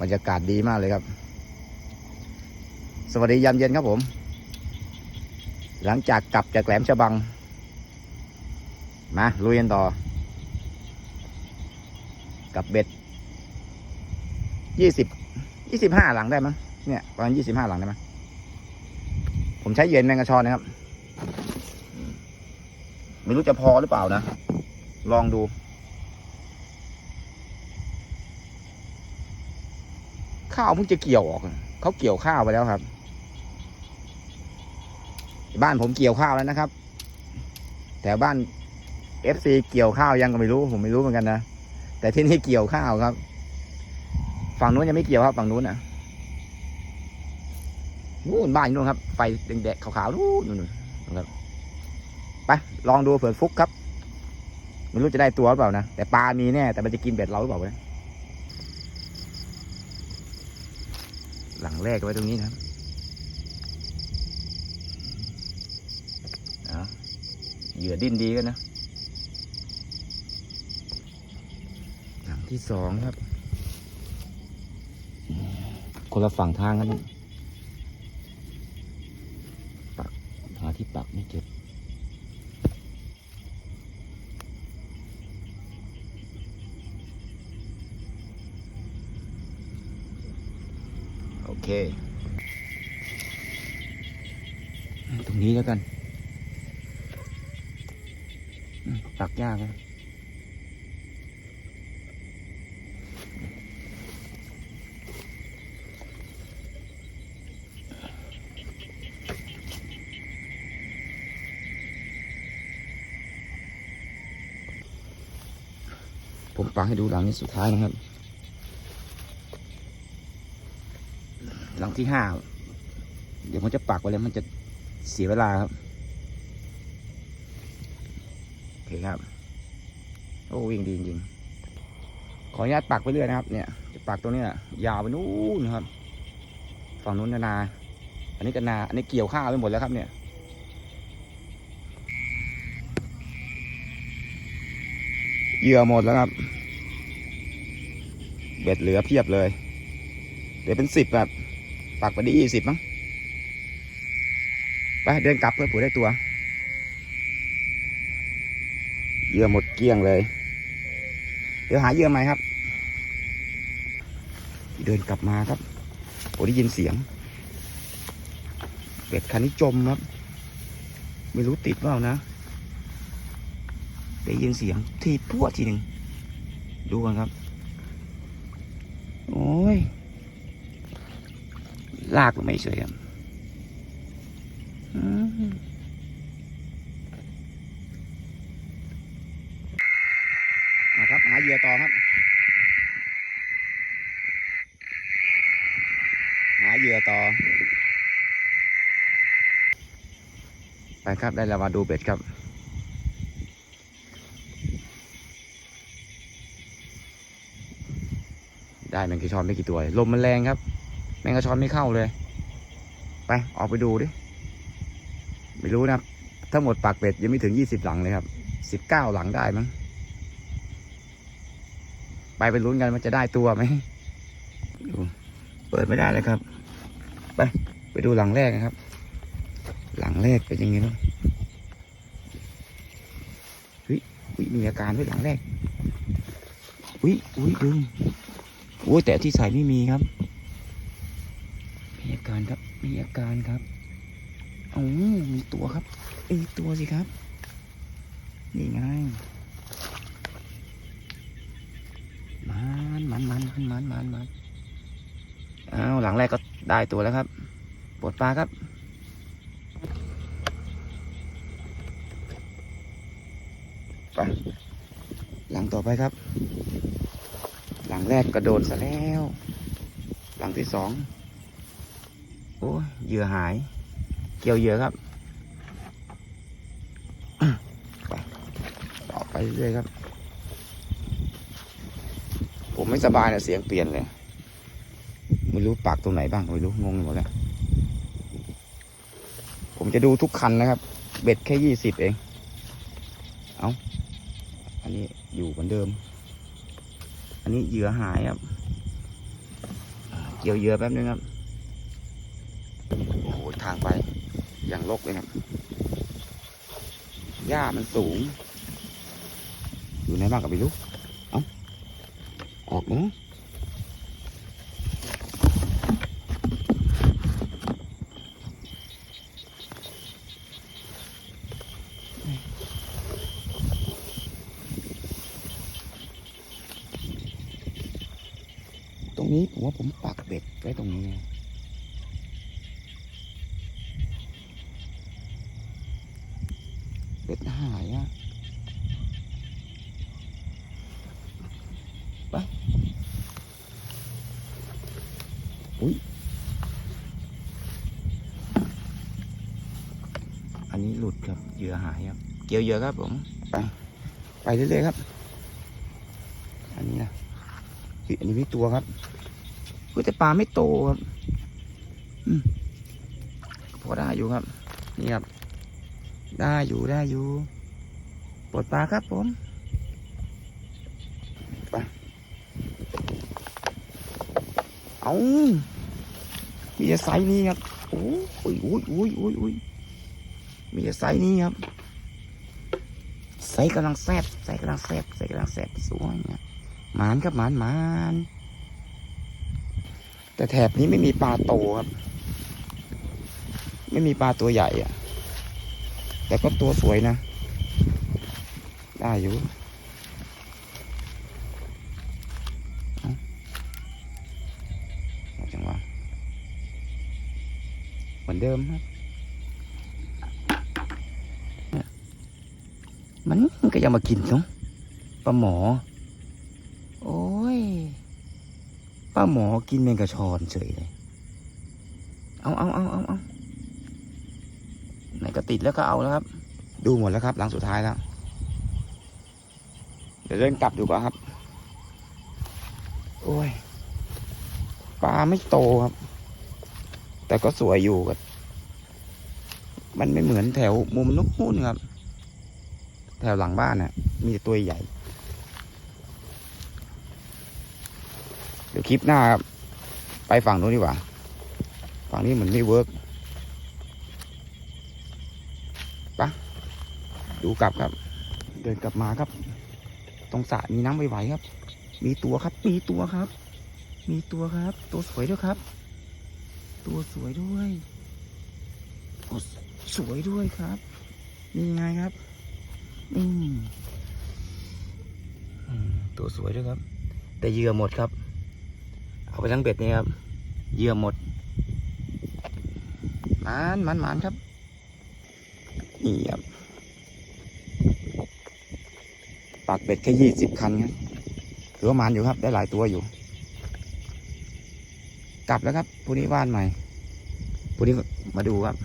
บรรยากาศดีมากเลยครับ สวัสดียามเย็นครับผม หลังจากกลับจากแหลมฉบัง มาลุยกันต่อ กับเบ็ดยี่สิบยี่สิบห้าหลังได้มั้งเนี่ยประมาณยี่สิบห้าหลังได้มั้งผมใช้เย็นแมงกะชอนนะครับ ไม่รู้จะพอหรือเปล่านะ ลองดู ข้าวเพิ่งจะเกี่ยวออกเขาเกี่ยวข้าวไปแล้วครับ บ้านผมเกี่ยวข้าวแล้วนะครับ แต่บ้านเอฟซีเกี่ยวข้าวยังก็ไม่รู้ ผมไม่รู้เหมือนกันนะแต่ที่นี่เกี่ยวข้าวครับ ฝั่งนู้นยังไม่เกี่ยวครับฝั่งนู้นนะนู่นบ้านอยู่นู่นครับไฟแดงๆขาวๆนู่นนู่นครับไปลองดูเผื่อฟุกครับไม่รู้จะได้ตัวหรือเปล่านะแต่ปลามีแน่แต่มันจะกินเบ็ดเราหรือเปล่าวะ หลังแรกไว้ตรงนี้นะครับเหยื่อดิ้นดีกันนะ หลังที่สองครับ คนละฝั่งทางกัน ตรงนี้แล้วกันอืมปักยากนะผมปักให้ดูหลังนี้สุดท้ายนะครับ หลังที่ห้า เดี๋ยวผมจะปักไว้แล้วมันจะ เสียเวลาครับโอเคครับ โอ้วิ่งดีจริงๆขออนุญาตปักไปเรื่อยนะครับ เนี่ยจะปักตรงนี้นะยาวไปนู้นครับ ฝั่งนู้นนา อันนี้ก็นา อันนี้เกี่ยวข้าวไปหมดแล้วครับเนี่ยเหยื่อหมดแล้วครับ เบ็ดเหลือเพียบเลย เดี๋ยวเป็นสิบแบบปักไปได้ยี่สิบมั้ง เดินกลับเพื่อผูได้ตัวเยื่อหมดเกลี้ยงเลย เดี๋ยวหาเยื่อใหม่ครับ เดินกลับมาครับโอ้ได้ยินเสียงเป็ดคันนี้จมครับ ไม่รู้ติดเปล่านะ ได้ยินเสียงทีพวทีหนึ่งดูกันครับ โอ้ย ลากไม่สวยครับ นะครับ หาเหยื่อต่อครับ หาเหยื่อต่อ ไปครับได้แล้วมาดูเบ็ดครับได้แมงกะชอนไม่กี่ตัวลมมันแรงครับ แมงกะชอนไม่เข้าเลย ไป ออกไปดูดิ ไม่รู้นะทั้งหมดปากเป็ดยังไม่ถึงยี่สิบหลังเลยครับสิบเก้าหลังได้มั้งไปไปลุ้นกันว่าจะได้ตัวไหมดูเปิดไม่ได้เลยครับ ไปไปดูหลังแรกนะครับ หลังแรกเป็นยังไงบ้างเฮ้ยอุ๊ยมีอาการด้วยหลังแรกอุ้ยอุ้ยดึงอุ้ยแต่ที่ใส่ไม่มีครับ มีอาการครับ มีอาการครับ อ้มีตัวครับ เอ้ตัวสิครับ นี่ไง มันมันมันมันมันมันมันอ้าวหลังแรกก็ได้ตัวแล้วครับปลดปลาครับไปหลังต่อไปครับ หลังแรกกระโดดซะแล้ว หลังที่สอง โอ้ยเหยื่อหาย เกี่ยวเยื่อครับต่อไปเรื่อยครับ ผมไม่สบายนะเสียงเปลี่ยนเลย ไม่รู้ปากตรงไหนบ้างไม่รู้งงหมดแล้ว ผมจะดูทุกคันนะครับ เบ็ดแค่ยี่สิบเอง เอาอันนี้อยู่เหมือนเดิม อันนี้เหยื่อหายครับ เกี่ยวเยื่อแป๊บนึงครับ โอ้โห ทางไป อย่างรกเลยครับ หญ้ามันสูง อยู่ไหนบ้างกับไม่รู้เอาออกมั้งตรงนี้ผมว่าผมปักเบ็ดไว้ตรงนี้ เบ็ดหายอะไปอุ้ย อันนี้หลุดครับ เหยื่อหายครับ เกี่ยวเยื่อครับผม ไป ไปเรื่อยๆครับ อันนี้นะเฮ้ยอันนี้ไม่ตัวครับเฮ้ยแต่ปลาไม่โตครับอืมพอได้อยู่ครับ นี่ครับ ได้อยู่ได้อยู่ปลดปลาครับผมไปเอามีแต่ไซนี้ครับโอ้ยโอ้ยโอ้ยโอ้ยโอ้ยมีแต่ไซนี้ครับไซกำลังแซ่บไซกำลังแซ่บไซกำลังแซ่บสวยเนี่ยหมานครับหมานหมานแต่แถบนี้ไม่มีปลาโตครับ ไม่มีปลาตัวใหญ่อะ แต่ก็ตัวสวยนะ ได้อยู่จังหวะเหมือนเดิมครับเนี่ยมันก็ยังมากินเนาะปลาหมอ โอ้ยปลาหมอกินแมงกะชอนเฉยเลย เอาเอาเอาเอาเอา ก็ติดแล้วก็เอาแล้วครับ ดูหมดแล้วครับหลังสุดท้ายแล้ว เดี๋ยวเดินกลับดูก่อนครับ โอ้ยปลาไม่โตครับ แต่ก็สวยอยู่กับมันไม่เหมือนแถวมุมนุกนู่นครับ แถวหลังบ้านน่ะ มีต่ตัวใหญ่ เดี๋ยวคลิปหน้าครับ ไปฝั่งนู้นดีกว่า ฝั่งนี้เหมือนไม่เวิร์ก ดูกลับครับ เดินกลับมาครับ ตรงสระมีน้ำไหวๆครับ มีตัวครับ มีตัวครับ มีตัวครับ ตัวสวยด้วยครับ ตัวสวยด้วยสวยด้วยครับ นี่ไงครับนี่ตัวสวยด้วยครับ แต่เหยื่อหมดครับ เอาไปทั้งเบ็ดนี่ครับเหยื่อหมดมันมันมันครับ นี่ครับปักเบ็ดแค่ยี่สิบคันครับถือว่ามันอยู่ครับ ได้หลายตัวอยู่ กลับแล้วครับพรุ่งนี้ว่านใหม่พรุ่งนี้มาดูครับ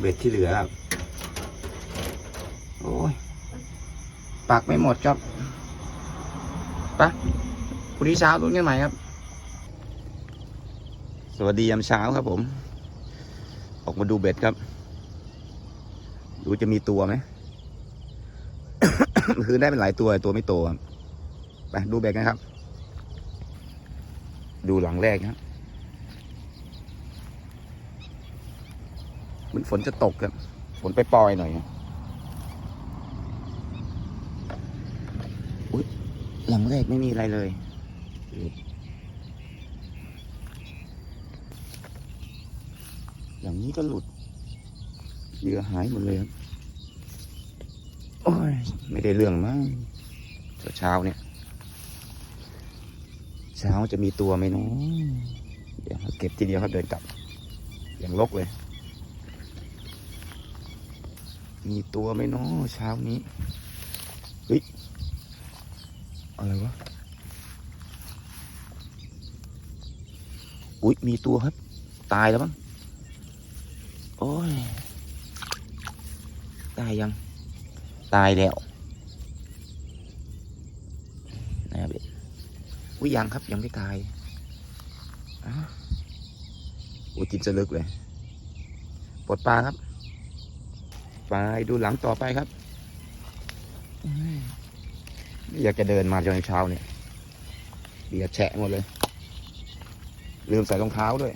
เบ็ดที่เหลือครับ โอ้ยปักไม่หมดครับไปะพรุ่งนี้เช้าลุ้นกันใหม่ครับ สวัสดียามเช้าครับผม ออกมาดูเบ็ดครับ ดูจะมีตัวไหมคือได้เป็นหลายตัวตัวไม่โตครับไปดูแบกนะครับ ดูหลังแรกนะครับเหมือนฝนจะตกครับฝนไปปล่อยหน่อยอุ้ยหลังแรกไม่มีอะไรเลยอย่างนี้ก็หลุด เหยื่อหายหมดเลยครับโอ้ยไม่ได้เรื่องมั้งเช้าเนี่ย เช้าจะมีตัวไหมเนาะเดี๋ยวเก็บทีเดียวครับเดินกลับ อย่างลกเลย มีตัวไหมเนาะเช้านี้เฮ้ยอะไรวะอุ๊ยมีตัวครับ ตายแล้วมั้งโอ้ย ตายยัง ตายแล้วนะครับอุ้ยยังครับยังไม่ตายอ้าวอุ้ยกินจะลึกเลยปลดปลาครับไปดูหลังต่อไปครับเอ้ยอยากจะเดินมาจนเช้าเนี่ยเบียดแฉะหมดเลย ลืมใส่รองเท้าด้วย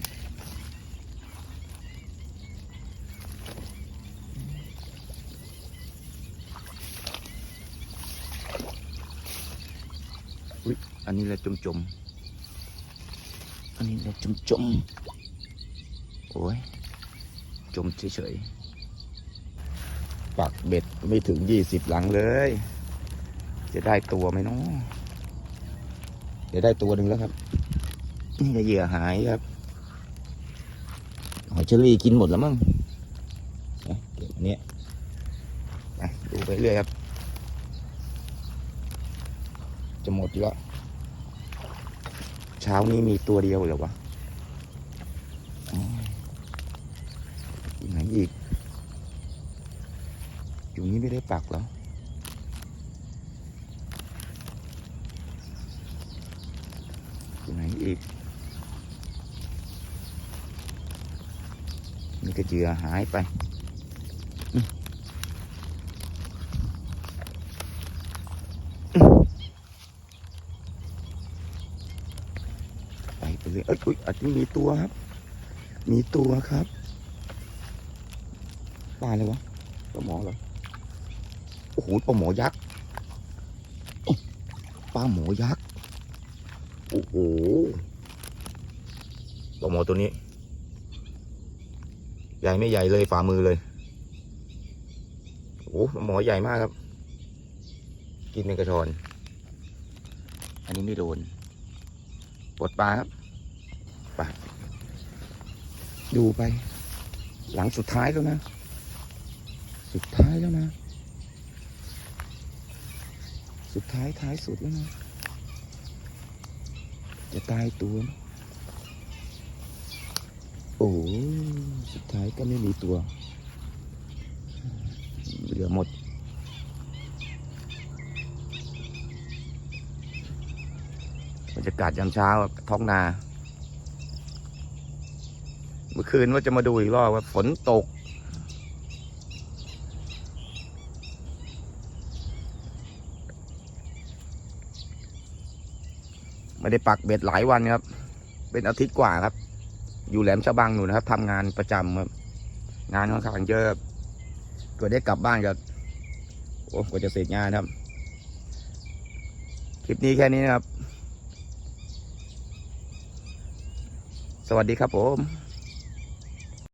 อุ๊ยอันนี้แหละจมจมๆอันนี้แหละจมจมๆโอ้ย จมเฉยๆ ปักเบ็ดไม่ถึงยี่สิบหลังเลย จะได้ตัวไหมเนาะเดี๋ยวได้ตัวหนึ่งแล้วครับ นี่ก็เหยื่อหายครับ หอยเชอรี่กินหมดแล้วมั้งนะเก็บอันเนี้ยไปดูไปเรื่อยครับ จะหมดอยู่แล้ว เช้านี้มีตัวเดียวเหรอวะอยู่ไหนอีก อยู่นี้ไม่ได้ปักเหรออยู่ไหนอีกนี่ก็เจือหายไปอืมอืม ไปไปเลยเอ้ยอุ๊ยอาจจะมีตัวครับ มีตัวครับปลาอะไรวะปลาหมอเหรอโอ้โหปลาหมอยักษ์ปลาหมอยักษ์โอ้โหปลาหมอตัวนี้ใหญ่ไม่ใหญ่เลยฝ่ามือเลยโอ้โหหมอใหญ่มากครับ กินเป็นกระชอนอันนี้ไม่โดนปลดปลาครับ ไปดูไป หลังสุดท้ายแล้วนะ สุดท้ายแล้วนะ สุดท้ายท้ายสุดแล้วนะ จะตายตัวนะโอ้สุดท้ายก็ไม่มีตัว เหลือหมดบรรยากาศยามเช้าท้องนา มื่อคืนว่าจะมาดูอีกรอบว่าฝนตก ไม่ได้ปักเบ็ดหลายวันครับ เป็นอาทิตย์กว่าครับ อยู่แหลมฉบังหนูนะครับทำงานประจำครับงานค่อนข้างเยอะก็ได้กลับบ้านก็โอ้ก็จะเสร็จงานครับ คลิปนี้แค่นี้นะครับ สวัสดีครับผม